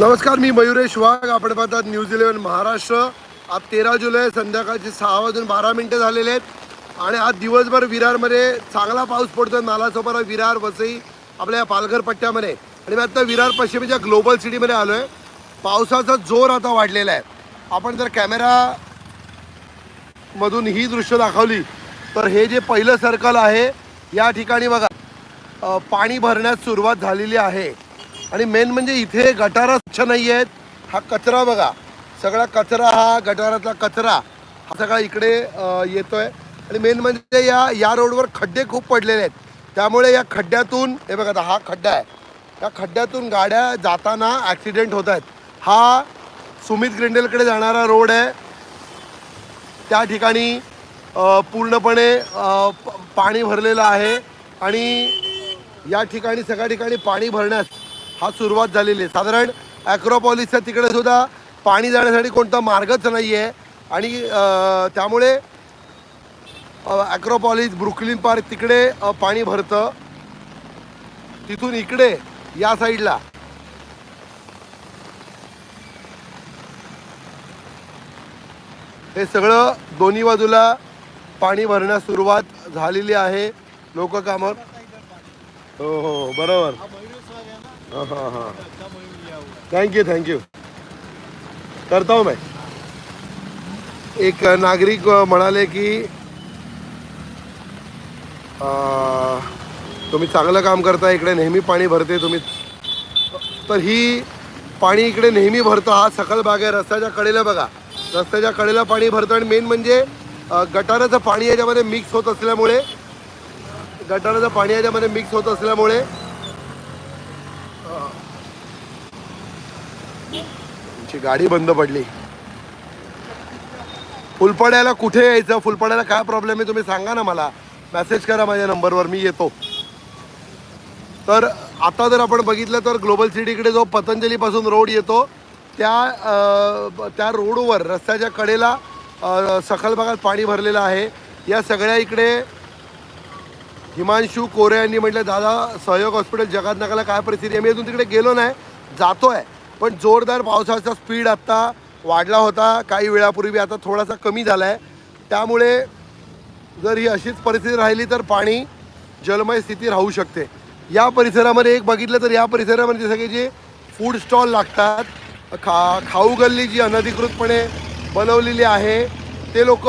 नमस्कार मी मयुरेश वाघ. आपण पाहतात न्यूज इलेव्हन महाराष्ट्र. आज तेरा जुलै संध्याकाळचे सहा वाजून बारा मिनटं झालेले आहेत. आणि आज दिवसभर विरारमध्ये चांगला पाऊस पडतो नालासोपारा विरार वसई आपल्या या पालघर पट्ट्यामध्ये आणि मी आता विरार पश्चिमेच्या ग्लोबल सिटीमध्ये आलो आहे पावसाचा जोर आता वाढलेला आहे. आपण जर कॅमेरा मधून ही दृश्य दाखवली तर हे जे पहिलं सर्कल आहे या ठिकाणी बघा पाणी भरण्यास सुरुवात झालेली आहे. आणि मेन म्हणजे इथे गटारा स्वच्छ नाही आहेत हा कचरा बघा. सगळा कचरा हा गटारातला कचरा. हा सगळा इकडे येतोय. आणि मेन म्हणजे या या रोडवर खड्डे खूप पडलेले आहेत. त्यामुळे या खड्ड्यातून हे बघा आता हा खड्डा आहे. या खड्ड्यातून गाड्या जाताना ॲक्सिडेंट होत आहेत. हा सुमित ग्रेंडेलकडे जाणारा रोड आहे. त्या ठिकाणी पूर्णपणे प- पाणी भरलेलं आहे. आणि या ठिकाणी सगळ्या ठिकाणी पाणी भरण्यास हा सुरुवात झालेली आहे. साधारण ॲक्रोपॉलिसच्या तिकडे सुद्धा पाणी जाण्यासाठी कोणता मार्गच नाही आहे आणि त्यामुळे ॲक्रोपॉलिस ब्रुकलिन पार्क तिकडे पाणी भरतं. तिथून इकडे या साईडला. हे सगळं दोन्ही बाजूला पाणी भरण्यास सुरुवात झालेली आहे. लोक कामावर हो हो हो, बरोबर. Thank you thank you thank you करता हूँ मैं। एक नागरिक म्हणाले की तुम्ही चांगलं काम करता इकडे नेहमी पाणी भरते तुम्ही. तर ही पाणी इकडे नेहमी भरतं हा सकल भाग आहे रस्त्याच्या कडेला बघा. रस्त्याच्या कडेला पाणी भरतं आणि मेन म्हणजे गटाराचं पाणी याच्यामध्ये मिक्स होत असल्यामुळे गटाराचं पाणी याच्यामध्ये मिक्स होत असल्यामुळे तुमची गाडी बंद पडली. फुलपाड्याला कुठे यायचं? फुलपाड्याला काय प्रॉब्लेम आहे तुम्ही सांगा ना मला. मेसेज करा माझ्या नंबरवर मी येतो. तर आता जर आपण बघितलं तर ग्लोबल सिटीकडे जो पतंजलीपासून रोड येतो त्या त्या रोडवर रस्त्याच्या कडेला सखल भागात पाणी भरलेलं आहे. या सगळ्या इकडे हिमांशू कोरे यांनी म्हटलं दादा सहयोग हॉस्पिटल जगात नकाला काय परिस्थिती आहे? मी अजून तिकडे गेलो नाही जातो आहे पण जोरदार पावसाचा स्पीड आत्ता वाढला होता. काही वेळापूर्वी आता थोडासा कमी झाला आहे त्यामुळे जर ही अशीच परिस्थिती राहिली तर पाणी जलमय स्थिती राहू शकते. या परिसरामध्ये एक बघितलं तर या परिसरामध्ये सगळे जे फूड स्टॉल लागतात खा खाऊ गल्ली जी अनधिकृतपणे बनवलेली आहे ते लोक